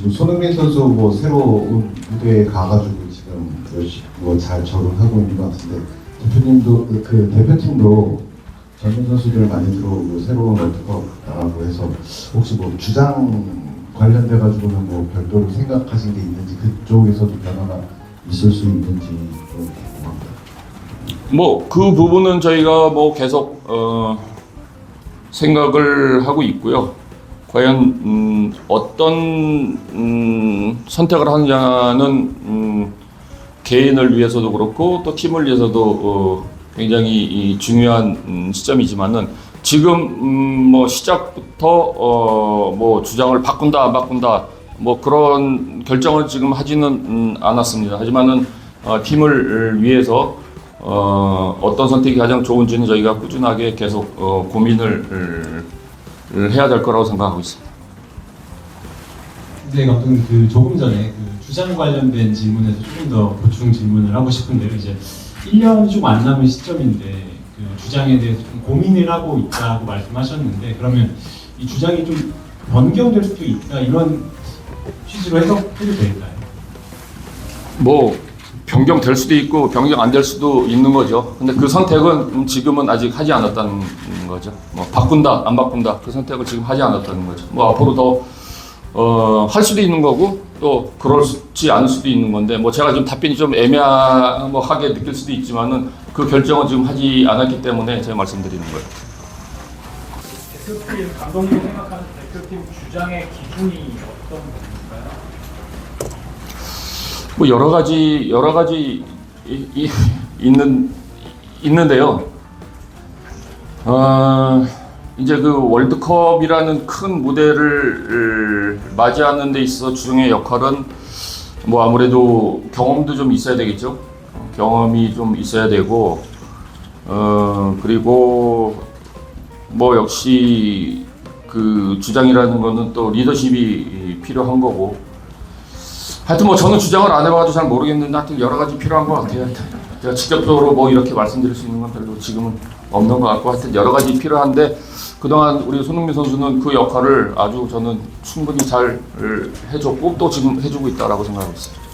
지금 손흥민 선수 뭐 새로운 무대에 가가지고 지금 열심히 뭐잘 적응하고 있는 것 같은데 대표님도 그- 그 대표팀도 젊은 선수들 많이 들어오고 새로운 월드컵 나가고 해서 혹시 뭐 주장 관련돼 가지고는 뭐 별도로 생각하신 게 있는지 그쪽에서도 변화가 있을 수 있는지 좀 궁금합니다. 뭐 그 부분은 저희가 뭐 계속 어, 생각을 하고 있고요. 과연 음, 어떤 음, 선택을 하느냐는 음, 개인을 위해서도 그렇고 또 팀을 위해서도 어, 굉장히 이 중요한 음, 시점이지만은 지금 음, 뭐 시작부터 어, 뭐 주장을 바꾼다 안 바꾼다 뭐 그런 결정을 지금 하지는 음, 않았습니다. 하지만은 어, 팀을 위해서 어, 어떤 선택이 가장 좋은지는 저희가 꾸준하게 계속 어, 고민을 을 해야 될 거라고 생각하고 있습니다. 네, 감독님 그 조금 전에 그 주장 관련된 질문에서 조금 더 보충 질문을 하고 싶은데요. 이제 1년이 좀 안 남은 시점인데 그 주장에 대해서 좀 고민을 하고 있다고 말씀하셨는데 그러면 이 주장이 좀 변경될 수도 있다 이런 취지로 해석해도 될까요? 뭐 변경될 수도 있고 변경 안 될 수도 있는 거죠. 근데 그 선택은 음, 지금은 아직 하지 않았다는 거죠. 뭐 바꾼다 안 바꾼다 그 선택을 지금 하지 않았다는 거죠. 뭐 앞으로 더 어, 할 수도 있는 거고 또 그렇지 않을 수도 있는 건데 뭐 제가 지금 답변이 좀 애매하게 느낄 수도 있지만은 그 결정은 지금 하지 않았기 때문에 제가 말씀드리는 거예요. 대표팀 감독님이 생각하는 대표팀 주장의 기준이 어떤 건가요? 뭐 여러 가지 여러 가지 이, 이, 있는 있는데요. 어, 이제 그 월드컵이라는 큰 무대를 맞이하는 데 있어서 주중의 역할은 뭐 아무래도 경험도 좀 있어야 되겠죠. 어, 경험이 좀 있어야 되고 어 그리고 뭐 역시 그 주장이라는 거는 또 리더십이 필요한 거고 하여튼 뭐 저는 주장을 안 해봐도 잘 모르겠는데 하여튼 여러 가지 필요한 것 같아요. 제가 직접적으로 뭐 이렇게 말씀드릴 수 있는 건 별로 지금은 없는 것 같고 하여튼 여러 가지 필요한데 그동안 우리 손흥민 선수는 그 역할을 아주 저는 충분히 잘 해줬고 또 지금 해주고 있다라고 생각하고 있습니다.